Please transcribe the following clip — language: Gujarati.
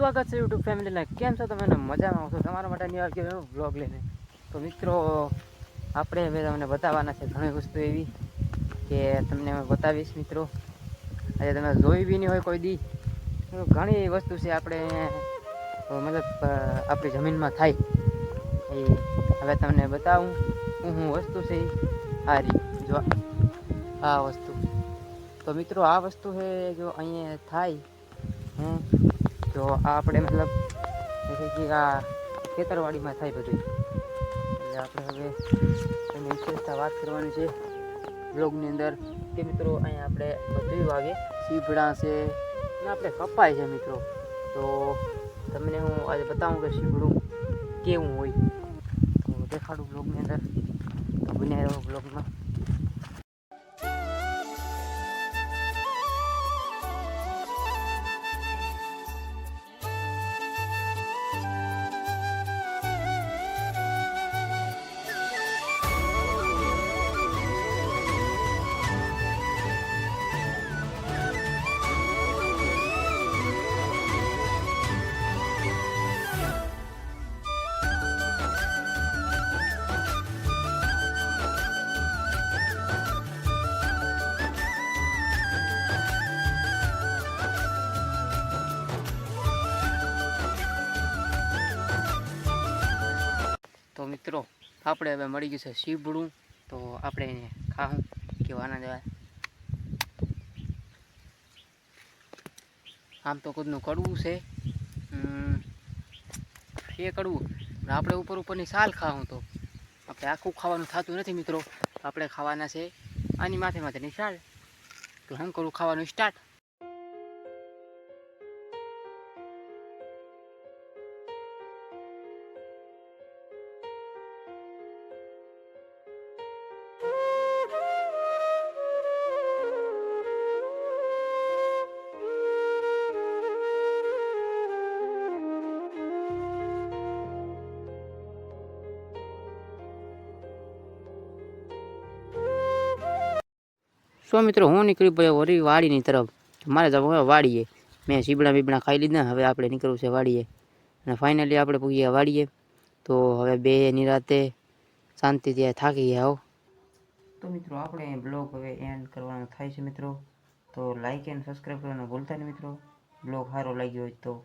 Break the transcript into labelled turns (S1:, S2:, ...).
S1: સ્વાગત છે યુટ્યુબ ફેમિલીના. કેમ છો તમે? મજામાં આવશો તમારા માટે નિવાર કે બ્લોગ લઈને? તો મિત્રો, આપણે હવે તમને બતાવવાના છે ઘણી વસ્તુ એવી કે તમને અમે બતાવીશ મિત્રો. આજે તમે જોઈ બી નહીં હોય કોઈ દી. ઘણી વસ્તુ છે આપણે મતલબ આપણી જમીનમાં થાય. એ હવે તમને બતાવું. હું હું વસ્તુ છે આ રી, જો આ વસ્તુ. તો મિત્રો, આ વસ્તુ છે જો અહીંયા થાય હમ તો આ આપણે મતલબ કે આ ખેતરવાડીમાં થાય બધું. એટલે આપણે હવે એની વિશેષતા વાત કરવાની છે બ્લોગની અંદર કે મિત્રો અહીંયા આપણે બધું વાગે સીભડા છે અને આપણે કપાય છે મિત્રો. તો તમને હું આજે બતાવું કે સીભડું કેવું હોય. તો દેખાડું બ્લોગની અંદર. તો બન્યા રહો બ્લોગમાં. મિત્રો, આપણે હવે મળી ગયું છે સીભડું તો આપણે એને ખાવું કેવાના જવાય આમ તો ખુદનું કડવું છે. એ કડવું. આપણે ઉપર ઉપરની સાલ ખાવું તો. આપણે આખું ખાવાનું થતું નથી મિત્રો. આપણે ખાવાના છે આની માથે માથેની સાલ તો હું કરું ખાવાનું સ્ટાર્ટ સો મિત્રો હું નીકળી પડ્યો વળી વાડીની તરફ. મારે તો હવે વાડીએ. મેં સીબડા બીબડા ખાઈ લીધા, હવે આપણે નીકળવું છે વાડીએ. અને ફાઇનલી આપણે પૂગીએ વાડીએ. તો હવે બે નિરાતે શાંતિથી થાકી ગયા હો. તો મિત્રો, આપણે બ્લોગ હવે એન્ડ કરવાનો થાય છે મિત્રો. તો લાઈક એન્ડ સબસ્ક્રાઈબ કરવાનું ભૂલતા નહીં મિત્રો. બ્લોગ સારો લાગ્યો હોય તો